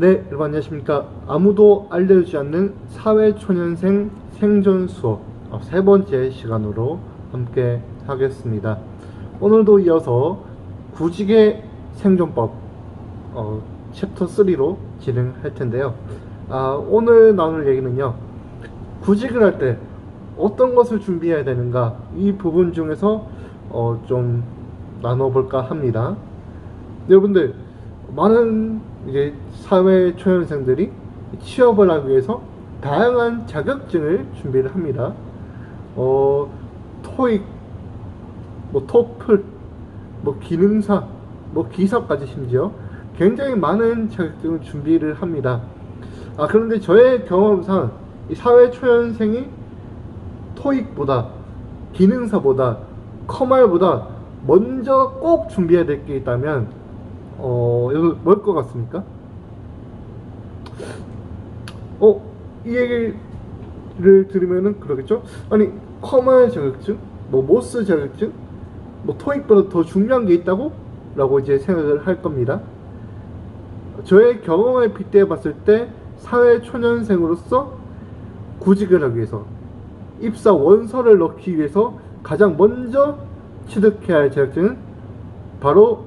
안녕하십니까. 아무도 알려주지 않는 사회초년생 생존 수업 어, 세 번째 시간으로 함께 하겠습니다. 오늘도 이어서 구직의 생존법 어, 챕터 3로 진행할 텐데요. 아, 오늘 나눌 얘기는요. 구직을 할 때 어떤 것을 준비해야 되는가 이 부분 중에서 어, 좀 나눠볼까 합니다. 여러분들 많은 이제 사회 초년생들이 취업을 하기 위해서 다양한 자격증을 준비를 합니다. 어, 토익, 뭐 토플, 뭐 기능사, 뭐 기사까지 심지어 굉장히 많은 자격증을 준비를 합니다. 아 그런데 저의 경험상 이 사회 초년생이 토익보다 기능사보다 커말보다 먼저 꼭 준비해야 될 게 있다면 어 이거 뭘 것 같습니까? 어 이 얘기를 들으면은 그러겠죠? 아니 커말 자격증, 뭐 모스 자격증, 뭐 토익보다 더 중요한 게 있다고? 라고 이제 생각을 할 겁니다. 저의 경험을 빗대어 봤을 때 사회 초년생으로서 구직을 하기 위해서 입사 원서를 넣기 위해서 가장 먼저 취득해야 할 자격증은 바로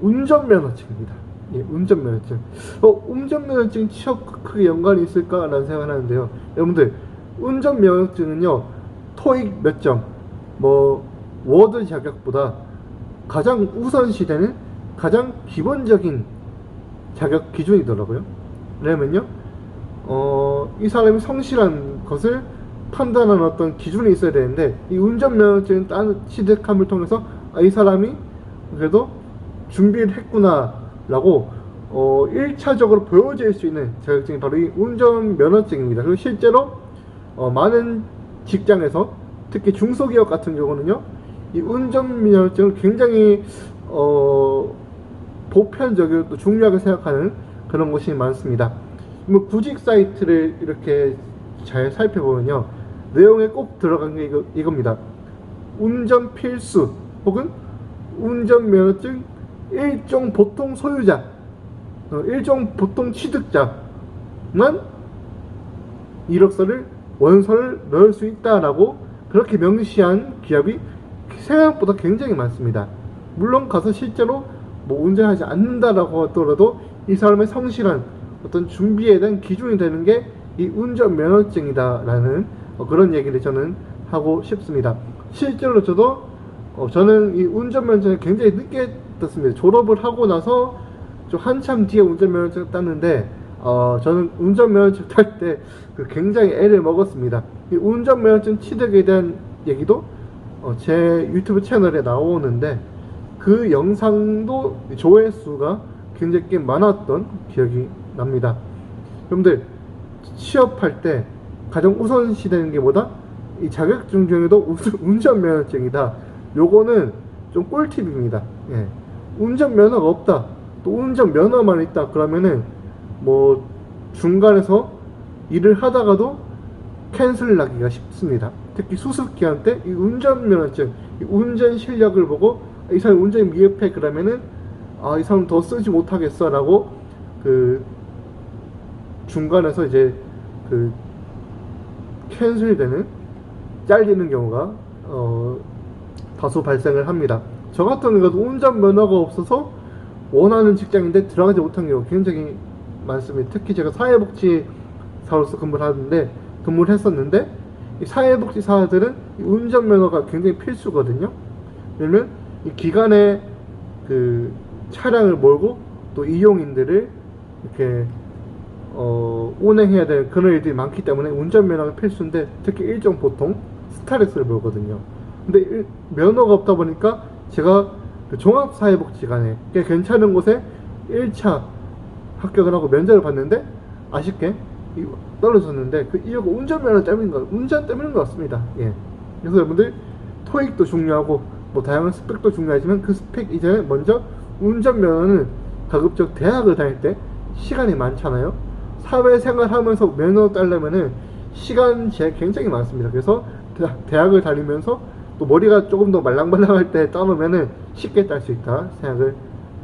운전면허증입니다. 예, 운전면허증. 어, 운전면허증 취업 크게 연관이 있을까라는 생각을 하는데요. 여러분들, 운전면허증은요, 토익 몇 점, 뭐, 워드 자격보다 가장 우선시되는 가장 기본적인 자격 기준이더라고요. 왜냐면요, 어, 이 사람이 성실한 것을 판단하는 어떤 기준이 있어야 되는데, 이 운전면허증 따 취득함을 통해서, 아, 이 사람이 그래도 준비를 했구나라고, 어, 1차적으로 보여질 수 있는 자격증이 바로 이 운전면허증입니다. 그리고 실제로, 어, 많은 직장에서, 특히 중소기업 같은 경우는요, 이 운전면허증을 굉장히, 어, 보편적이고 또 중요하게 생각하는 그런 곳이 많습니다. 뭐 구직 사이트를 이렇게 잘 살펴보면요. 내용에 꼭 들어간 게 이거, 이겁니다. 운전 필수 혹은 운전 면허증 일종 보통 소유자, 어, 일종 보통 취득자만 이력서를 원서를 넣을 수 있다라고 그렇게 명시한 기업이 생각보다 굉장히 많습니다. 물론 가서 실제로 뭐 운전하지 않는다라고 하더라도 이 사람의 성실한 어떤 준비에 대한 기준이 되는 게 이 운전 면허증이다라는 어, 그런 얘기를 저는 하고 싶습니다. 실제로 저도 어, 저는 이 운전 면허증을 굉장히 늦게 땄습니다. 졸업을 하고 나서 좀 한참 뒤에 운전 면허증을 땄는데 어, 저는 운전 면허증 탈 때그 굉장히 애를 먹었습니다. 이 운전 면허증 취득에 대한 얘기도 어, 제 유튜브 채널에 나오는데 그 영상도 조회수가 굉장히 꽤 많았던 기억이 납니다. 여러분들 취업할 때 가장 우선시 되는 게 뭐다? 이 자격증 중에도 운전면허증이다. 요거는 좀 꿀팁입니다. 예. 운전면허가 없다. 또 운전면허만 있다. 그러면은 뭐 중간에서 일을 하다가도 캔슬 나기가 쉽습니다. 특히 수습 기간 때이 운전면허증, 이 운전 실력을 보고 이 사람 운전이 미흡해 그러면은 아 이 사람 더 쓰지 못하겠어 라고 그 중간에서 이제 그 캔슬되는 잘리는 경우가 어 다소 발생을 합니다. 저 같은 경우도 운전 면허가 없어서 원하는 직장인데 들어가지 못한 경우 굉장히 많습니다. 특히 제가 사회복지사로서 근무를 하는데 근무를 했었는데 이 사회복지사들은 이 운전면허가 굉장히 필수거든요. 왜냐면 이 기간에 그 차량을 몰고 또 이용인들을 이렇게 어, 운행해야 될 그런 일들이 많기 때문에 운전면허가 필수인데 특히 일종 보통 스트레스를 보거든요. 근데 일- 면허가 없다 보니까 제가 그 종합사회복지관에 꽤 괜찮은 곳에 1차 합격을 하고 면접을 봤는데 아쉽게 이- 떨어졌는데 그 이유가 운전면허 때문인 것, 운전 때문인 것 같습니다. 예. 그래서 여러분들 토익도 중요하고 뭐 다양한 스펙도 중요하지만 그 스펙 이전에 먼저 운전면허는 가급적 대학을 다닐 때 시간이 많잖아요. 사회생활 하면서 면허 따려면은 시간 제약 굉장히 많습니다. 그래서 대- 대학을 다니면서 또 머리가 조금 더 말랑말랑할 때 따놓으면은 쉽게 딸 수 있다 생각을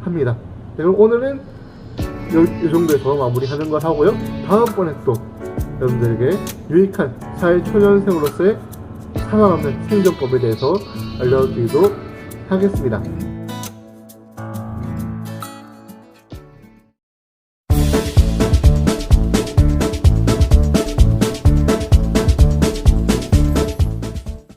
합니다. 네, 그럼 오늘은 요, 요 정도에서 마무리하는 걸 하고요. 다음번에 또 여러분들에게 유익한 사회초년생으로서의 살아남는 생존법에 대해서 알려드리도록 하겠습니다.